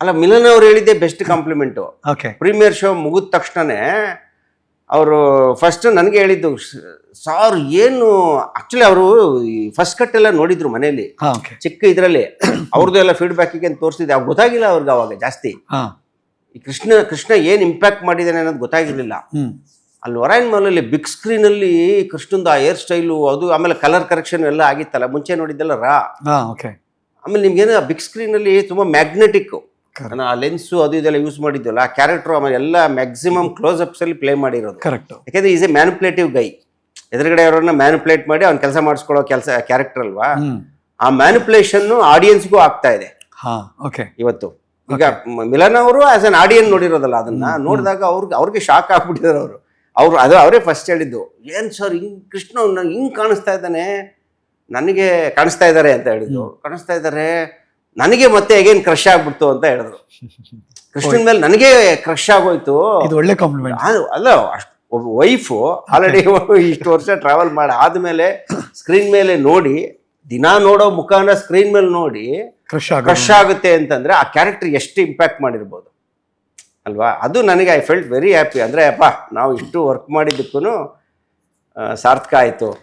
ಅಲ್ಲ ಮಿಲನ್ ಅವ್ರು ಹೇಳಿದ್ದೆ best compliment okay premiere show ಮುಗಿದ ತಕ್ಷಣನೇ ಅವರು ಫಸ್ಟ್ ನನಗೆ ಹೇಳಿದ್ದು ಸಾರ್ ಏನು? ಆಕ್ಚುಲಿ ಅವರು ಫಸ್ಟ್ ಕಟ್ ಎಲ್ಲ ನೋಡಿದ್ರು ಹಾ ಓಕೆ ಚಿಕ್ಕ ಇದರಲ್ಲಿ ಅವ್ರದ್ದು ಎಲ್ಲ ಫೀಡ್ಬ್ಯಾಕಿಗೆ ಅಂತ ತೋರಿಸಿದೆ ಅವ್ರು ಗೊತ್ತಾಗಿಲ್ಲ ಅವ್ರಿಗೆ ಅವಾಗ ಜಾಸ್ತಿ. ಹಾ. ಈ ಕೃಷ್ಣ ಕೃಷ್ಣ ಏನು ಇಂಪ್ಯಾಕ್ಟ್ ಮಾಡಿದ್ದಾನೆ ಅನ್ನೋದು ಗೊತ್ತಾಗಿರ್ಲಿಲ್ಲ. ಹ್ಮ್. ಅಲ್ಲಿ ಒರಾಯನ್ ಮಾಲಲ್ಲಿ ಬಿಗ್ ಸ್ಕ್ರೀನಲ್ಲಿ ಕೃಷ್ಣಂದು ಆ ಹೇರ್ ಸ್ಟೈಲು ಅದು ಆಮೇಲೆ ಕಲರ್ ಕರೆಕ್ಷನ್ ಎಲ್ಲ ಆಗಿತ್ತಲ್ಲ ಮುಂಚೆ ನೋಡಿದ್ದೆಲ್ಲ ರಾ ಹಾ ಓಕೆ ಆಮೇಲೆ ನಿಮ್ಗೇನು ಬಿಗ್ ಸ್ಕ್ರೀನಲ್ಲಿ ತುಂಬ ಮ್ಯಾಗ್ನೆಟಿಕ್ ಆ ಲೆನ್ಸು ಅದು ಇದೆಲ್ಲ ಯೂಸ್ ಮಾಡಿದ್ವಲ್ಲ ಆ ಕ್ಯಾರೆಕ್ಟರ್ ಆಮೇಲೆ ಎಲ್ಲ ಮ್ಯಾಕ್ಸಿಮಮ್ ಕ್ಲೋಸ್ ಅಪ್ಸ್ ಅಲ್ಲಿ ಪ್ಲೇ ಮಾಡಿರೋದು. ಕರೆಕ್ಟ್ ಯಾಕಂದ್ರೆ ಈಸ್ ಎ ಮ್ಯಾನುಪ್ಲೇಟಿವ್ ಗೈ ಎದುರುಗಡೆ ಅವರನ್ನ ಮ್ಯಾನುಪ್ಲೇಟ್ ಮಾಡಿ ಅವ್ನ ಕೆಲಸ ಮಾಡಿಸ್ಕೊಳ್ಳೋ ಕೆಲಸ ಕ್ಯಾರೆಕ್ಟರ್ ಅಲ್ವಾ? ಆ ಮ್ಯಾನುಪ್ಲೇಷನ್ ಆಡಿಯನ್ಸ್ಗೂ ಆಗ್ತಾ ಇದೆ. ಓಕೆ ಇವತ್ತು. ಈಗ ಮಿಲನ್ ಅವರು ಆಸ್ ಅನ್ ಆಡಿಯನ್ ನೋಡಿರೋದಲ್ಲ ಅದನ್ನ ನೋಡಿದಾಗ ಅವ್ರಿಗೆ ಅವ್ರಿಗೆ ಶಾಕ್ ಆಗ್ಬಿಟ್ಟಿದ್ದಾರೆ ಅವರು. ಅವ್ರು ಅದು ಅವರೇ ಫಸ್ಟ್ ಹೇಳಿದ್ದು. ಏನ್ ಸರ್ ಹಿಂಗ್ ಕೃಷ್ಣ ಹಿಂಗ್ ಕಾಣಿಸ್ತಾ ಇದ್ದಾನೆ? ನನಗೆ ಕಾಣಿಸ್ತಾ ಇದ್ದಾರೆ ಅಂತ ಹೇಳಿದ್ರು ಕಾಣಿಸ್ತಾ ಇದ್ದಾರೆ ನನಗೆ ಮತ್ತೆ ಅಗೇನ್ ಕ್ರಶ್ ಆಗ್ಬಿಡ್ತು ಅಂತ ಹೇಳಿದ್ರು. ಕೃಷ್ಣನ್ ಮೇಲೆ ನನಗೆ ಕ್ರಶ್ ಆಗೋಯ್ತು. ಇದು ಒಳ್ಳೆ ಕಾಂಪ್ಲಿಮೆಂಟ್ ಅಲ್ಲ ಒಬ್ಬ ವೈಫು ಆಲ್ರೆಡಿ ಇಷ್ಟು ವರ್ಷ ಟ್ರಾವೆಲ್ ಮಾಡಿ ಆದ್ಮೇಲೆ ಸ್ಕ್ರೀನ್ ಮೇಲೆ ನೋಡಿ ದಿನ ನೋಡೋ ಮುಖಾನ ಸ್ಕ್ರೀನ್ ಮೇಲೆ ನೋಡಿ ಕ್ರಶ್ ಕ್ರಶ್ ಆಗುತ್ತೆ ಅಂತಂದ್ರೆ ಆ ಕ್ಯಾರೆಕ್ಟರ್ ಎಷ್ಟು ಇಂಪ್ಯಾಕ್ಟ್ ಮಾಡಿರ್ಬೋದು. ಅಲ್ವಾ? ಅದು ನನಗೆ ಐ ಫೆಲ್ಟ್ ವೆರಿ ಹ್ಯಾಪಿ ಅಂದ್ರೆ ಅಪ್ಪ ನಾವು ಇಷ್ಟು ವರ್ಕ್ ಮಾಡಿದ್ದಕ್ಕೂ ಸಾರ್ಥಕ ಆಯಿತು.